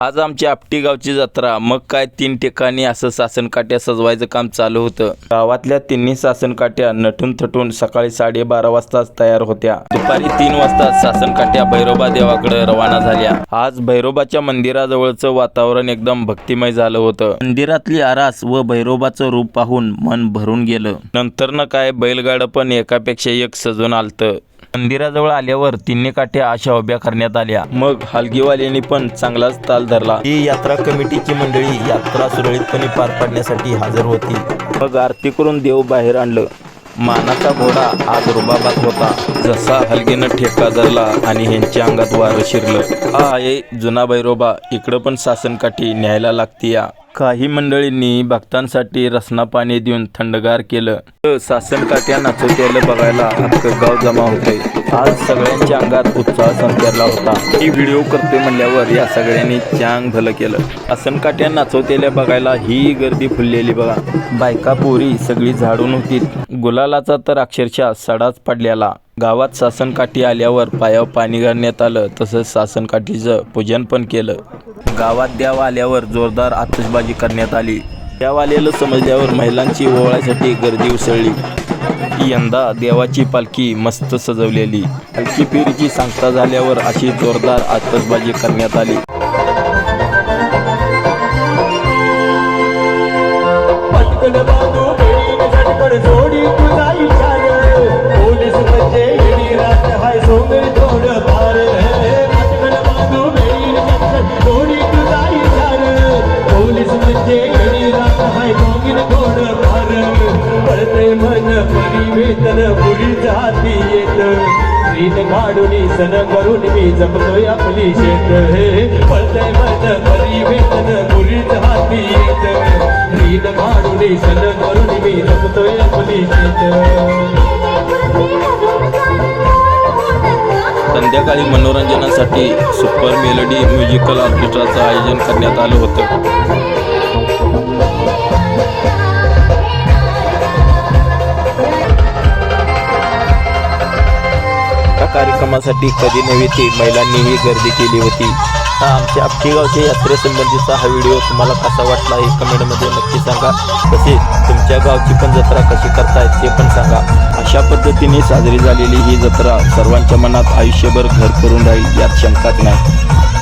आज आमची आपटी गावची जत्रा. मग काय तीन ठिकाणी असं सासनकाट्या सजवायचं काम चालू होतं. गावातल्या तिन्ही सासनकाट्या नटून थटून सकाळी साडेबारा वाजताच तयार होत्या. दुपारी तीन वाजता सासनकाट्या भैरोबा देवाकडे रवाना झाल्या. आज भैरोबाच्या मंदिराजवळचं वातावरण एकदम भक्तिमय झालं होतं. मंदिरातली आरास व भैरोबाचं रूप पाहून मन भरून गेलं. नंतर न काय बैलगाडं पण एकापेक्षा एक सजून आलतं. मंदिराजवळ आल्यावर तिन्ही काठ्या अशा उभ्या करण्यात आल्या. मग हलगीवाल्यांनी पण चांगलाच ताल धरला. ही यात्रा कमिटीची मंडळी यात्रा सुरळीतपणे पार पाडण्यासाठी हजर होती. मग आरती करून देव बाहेर आणलं. मानाचा घोडा आज रुबाबात होता. जसा हलगीनं ठेका धरला आणि ह्यांच्या अंगात वारं शिरलं. हा आहे जुना भैरोबा. इकडं पण सासनकाठी न्यायला लागती या काही मंडळींनी भक्तांसाठी रसना पाणी देऊन थंडगार केलं. तर सासनकाठ्या नाचवत्याला बघायला अख्खं गाव जमा होते. आज सगळ्यांच्या अंगात उत्साह संचारला होता. ही व्हिडिओ करते म्हणल्यावर या सगळ्यांनी चांग भलं केलं. सासनकाठ्या नाचवतेल्या बघायला ही गर्दी फुललेली बघा. बायका पोरी सगळी झाडून होती. गुलालाचा तर अक्षरशः सडाच पडलेला. गावात सासनकाठी आल्यावर पायावर पाणी घालण्यात आलं तसंच सासनकाठीचं पूजन पण केलं. गावात देव आल्यावर जोरदार आतषबाजी करण्यात आली. देव आलेलं समजल्यावर महिलांची ओवाळ्यासाठी गर्दी उसळली. यंदा देवाची पालखी मस्त सजवलेली. पालखी फेरीची सांगता झाल्यावर अशी जोरदार आतषबाजी करण्यात आली. पटकन परिवेतन पुरीच जाती येत. रीत काढून सण करून मी जपतोय आपली शेत. हे पळते मन परिवेतन पुरीच हाती येत. रीत काढून सण करून मी जपतोय आपली शेत. संध्याकाळी मनोरंजनासाठी सुपर मेलडी म्युझिकल ऑर्केस्ट्राचं आयोजन करण्यात आलं होतं. कार्यक्रमासाठी कधी नव्हे ते महिलांनीही गर्दी केली होती. हा आमच्या आपटी यात्रेसंबंधीचा हा व्हिडिओ तुम्हाला कसा वाटला हे कमेंटमध्ये नक्की सांगा. तसेच तुमच्या गावची पण जत्रा कशी करतायत ते पण सांगा. अशा पद्धतीने साजरी झालेली ही जत्रा सर्वांच्या मनात आयुष्यभर घर करून राहील यात शंकाच नाही.